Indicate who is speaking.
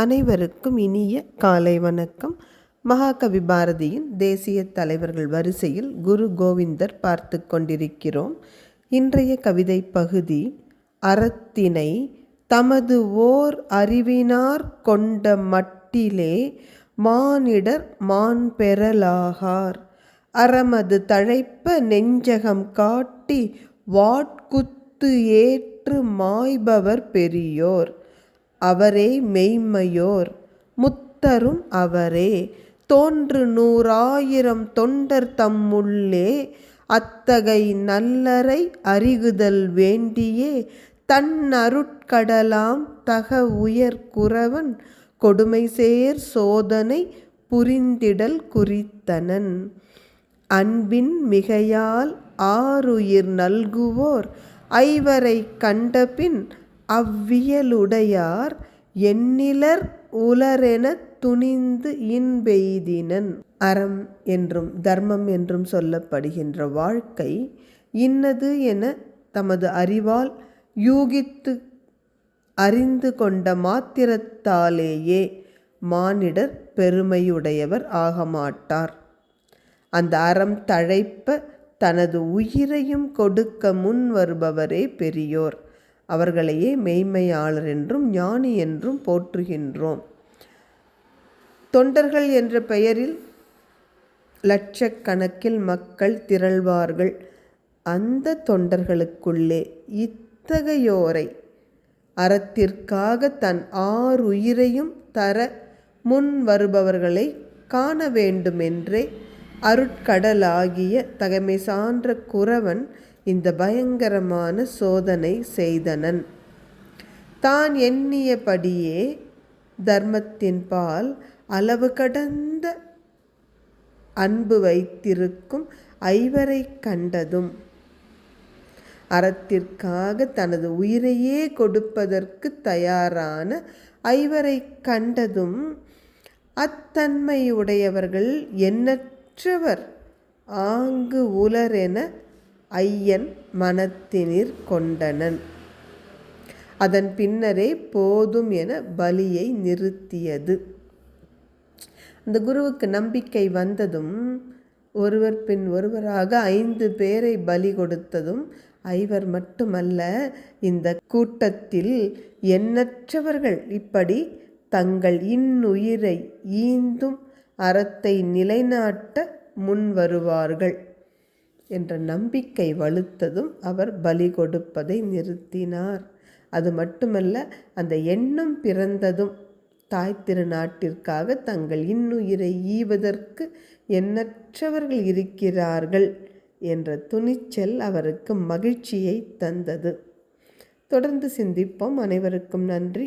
Speaker 1: அனைவருக்கும் இனிய காலை வணக்கம். மகாகவி பாரதியின் தேசிய தலைவர்கள் வரிசையில் குரு கோவிந்தர் பார்த்து கொண்டிருக்கிறோம். இன்றைய கவிதை பகுதி அறத்தினை தமது ஓர் அறிவினார் கொண்ட மட்டிலே மானிடர் மான் பெறலாகார். அறமது தழைப்ப நெஞ்சகம் காட்டி வாட்குத்து ஏற்று மாய்பவர் பெரியோர். அவரே மெய்மையோர் முத்தரும் அவரே. தோன்று நூறாயிரம் தொண்டர் தம்முள்ளே அத்தகை நல்லரை அறிகுதல் வேண்டியே. தன் அருட்கடலாம் தக உயர் குறவன் கொடுமை சேர் சோதனை புரிந்திடல் குறித்தனன். அன்பின் மிகையால் ஆறுயிர் நல்குவோர் ஐவரை கண்டபின் அவ்வியலுடையார் எண்ணிலர் உலரெனத் துணிந்து இன்பெய்தினன். அறம் என்றும் தர்மம் என்றும் சொல்லப்படுகின்ற வாழ்க்கை இன்னது என தமது அறிவால் யூகித்து அறிந்து கொண்ட மாத்திரத்தாலேயே மானிடர் பெருமையுடையவர் ஆகமாட்டார். அந்த அறம் தழைப்ப தனது உயிரையும் கொடுக்க முன் வருபவரே பெரியோர். அவர்களையே மெய்மையாளர் என்றும் ஞானி என்றும் போற்றுகின்றோம். தொண்டர்கள் என்ற பெயரில் லட்சக்கணக்கில் மக்கள் திரள்வார்கள். அந்த தொண்டர்களுக்குள்ளே இத்தகையோரை அறத்திற்காக தன் ஆறுயிரையும் தர முன் வருபவர்களை காண வேண்டுமென்றே அருட்கடலாகிய தகமை சான்ற குறவன் இந்த பயங்கரமான சோதனை செய்தனன். தான் எண்ணியபடியே தர்மத்தின் பால் அளவு கடந்த அன்பு வைத்திருக்கும் ஐவரை கண்டதும் அறத்திற்காக தனது உயிரையே கொடுப்பதற்கு தயாரான ஐவரை கண்டதும் அத்தன்மையுடையவர்கள் எண்ணற்றவர் ஆங்கு உலரென ஐயன் மனத்தினிற் கொண்டனன். அதன் பின்னரே போதும் என பலியை நிறுத்தியது. அந்த குருவுக்கு நம்பிக்கை வந்ததும் ஒருவர் பின் ஒருவராக ஐந்து பேரை பலி கொடுத்ததும் ஐவர் மட்டுமல்ல இந்த கூட்டத்தில் எண்ணற்றவர்கள் இப்படி தங்கள் இன்னுயிரை ஈந்தும் அறத்தை நிலைநாட்ட முன் வருவார்கள் என்ற நம்பிக்கை வலுத்ததும் அவர் பலி கொடுப்பதை நிறுத்தினார். அது மட்டுமல்ல அந்த எண்ணம் பிறந்ததும் தாய் திருநாட்டிற்காக தங்கள் இன்னுயிரை ஈவதற்கு எண்ணற்றவர்கள் இருக்கிறார்கள் என்ற துணிச்சல் அவருக்கு மகிழ்ச்சியை தந்தது. தொடர்ந்து சிந்திப்போம். அனைவருக்கும் நன்றி.